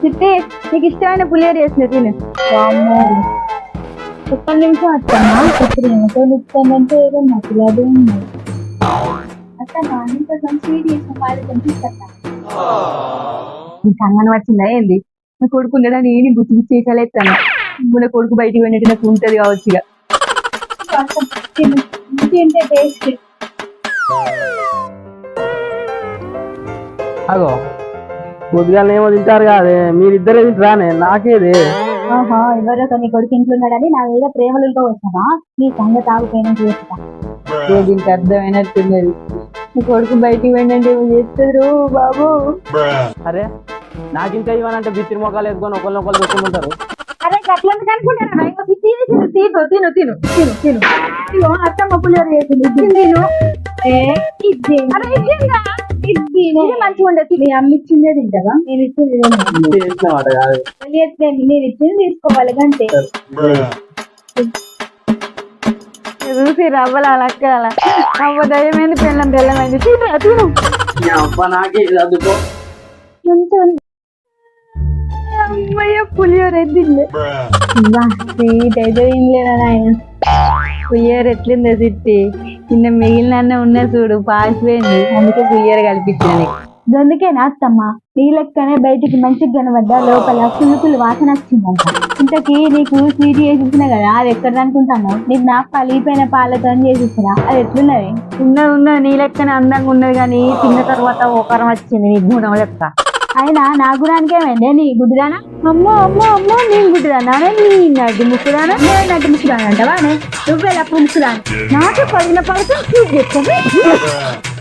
చిట్టి నీకు ఇష్టమైన పులిహోర చేసిన తిను. ఒక్క నిమిషం అత్తమ్మా ఇప్పుడు ఏమిటో ఇస్తానంటే ఏదో నచ్చలేదు ఉన్నాయి అత్తమ్మా నీకు కొంచెం స్వీట్ చేసిన పాలు కనిపిస్తా నీకు అంగన్ వచ్చిందా ఏంది? నా కొడుకు ఉండడానికి నేను గుర్తు గుర్తు చేసాలేస్తాను నా కొడుకు బయటికి వెళ్ళినట్టు నాకు ఉంటది కావచ్చు ఇక. టేస్ట్ అగో. పొద్దుగాల ఏమో తింటారు కాదే మీరిద్దరే తింటారానే నాకేది. ఆహా ఎవరో నీ కొడుకు ఇంట్లో ఉన్నాడని నా మీద ప్రేమలతో వచ్చావా నీ సంగతి ఆగిపోయినా చేస్తా. దీనికి అర్థమైనట్టున్నది నీ కొడుకు బయటికి వెళ్ళండి ఏమో చేస్తారు బాబు? అరే నాకు ఇంకా ఇవ్వనంటే బిత్తిరి మొక్కలు వేసుకొని ఒకరు చూసుకుంటారు అరే గట్లందుకు అనుకుంటారా తిను తిను తిను తిను తిను తిను ఇగో అత్తమ్మ పులిహోర చేసింది. తిను తిను. ఏ ఇది అరే? ఇది తిను. ఇది మంచిగా ఉండదు మీ అమ్మ ఇచ్చిందే తింటావా? నేను ఇచ్చింది నేను తీసుకోవాలి అంతే. చూసి రవ్వల లక్కల రవ్వ దయమైంది పెళ్ళం బెల్లమైంది తిను నాకే కొంచెం అమ్మయ్య పులిహోర ఎద్దింది నాయన? పులిహోర ఎట్లిందో సిట్టి నిన్న మిగిలిన ఉన్న చూడు పాసిపోయింది అందుకే పులిహోర కల్పించాను అందుకేనా అత్తమ్మ? నీ లెక్కనే బయటికి మంచిగా కనబడ్డా లోపల ఫుల్ వాసన వచ్చిందంట. ఇంతకీ నీకు స్వీట్ చేసిస్తున్నా కదా అది ఎక్కడ అనుకుంటాను? నీకు నాకు పలిపోయిన పాలతో చేసిస్తున్నా అది ఎట్లున్నది? ఉన్నది ఉన్నది నీ లెక్కనే అందంగా ఉన్నది కానీ తిన్న తర్వాత ఒకరం వచ్చింది నీ గుణం లెక్క. అయినా నా గుణానికి ఏమైంది నీ గుడ్డిదానా అమ్మో అమ్మో అమ్మో నేను గుడ్డిదానా నీ నడ్డి ముక్కుదానా నేను నడ్డి ముక్కుదానా అంటావా నువ్వెలా పులుసుదాని నాకు పడిన పడితే చూసి చెప్తాను